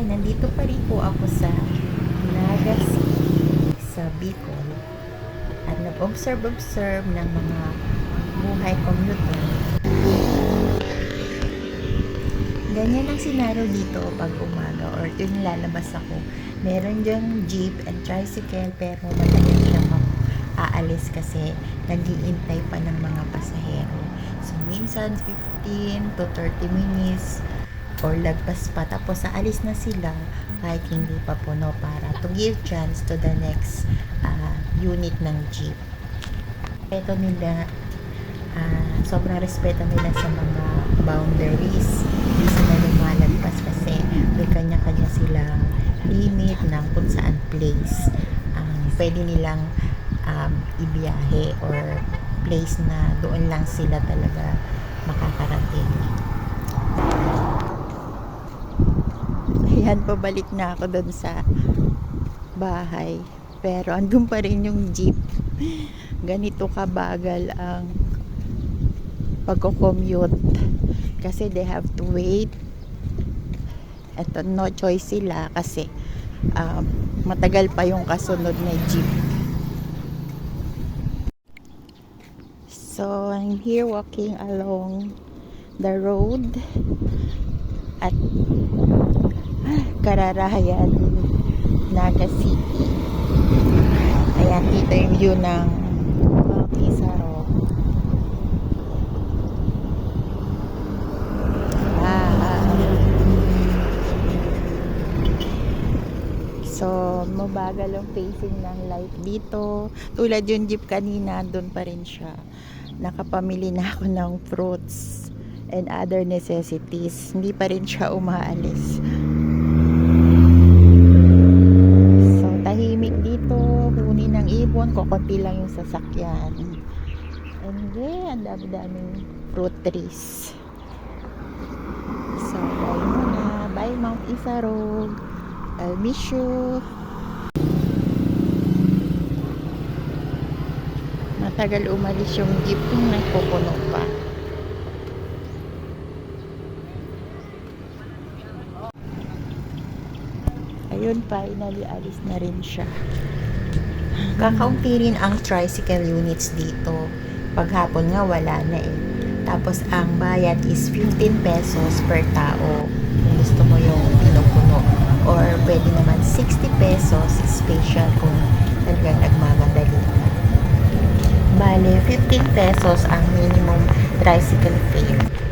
Hi, nandito pa rin po ako sa Naga City sa Bicol at nag-observe-observe ng mga buhay commuter. Ganyan ang senaryo dito pag umaga or tuwing lalabas ako. Meron dyan jeep and tricycle pero matagal siya aalis kasi nag-iintay pa ng mga pasahero. So, minsan 15 to 30 minutes or lagpas pa tapos aalis na sila kahit hindi pa puno para to give chance to the next ah, unit ng jeep. Ito nila ah, sobrang respeto nila sa mga boundaries. Hindi sila lumalagpas kasi may kanya-kanya silang limit ng kung saan place ang pwede nilang um, ibiyahe or place na doon lang sila talaga makakarating. Ayan, pabalik na ako doon sa bahay. Pero andun pa rin yung jeep. Ganito kabagal ang pagko-commute. Kasi they have to wait. Eto, no choice sila kasi um, matagal pa yung kasunod na jeep. So, I'm here walking along the road at Kararahayan, Naga City. Ayan, dito yung view ng Mount Isaro. Ah, So, mabagal ang pacing ng life dito. Tulad yung jeep kanina, doon pa rin siya. Nakapamili na ako ng fruits and other necessities. Hindi pa rin siya umaalis. Lang yung sasakyan. And then, ang dami-daming fruit trees. So, bye muna. Bye, Mount Isarog. I'll miss you. Matagal umalis yung jeep kung nagpupuno pa. Ayun, finally, alis na rin siya. Kakaunti rin ang tricycle units dito. Paghapon nga, wala na eh. Tapos, ang bayad is 15 pesos per tao. Kung gusto mo yung pinupuno. Or, pwede naman 60 pesos special kung talagang nagmamadali ka. Bale, 15 pesos ang minimum tricycle fare.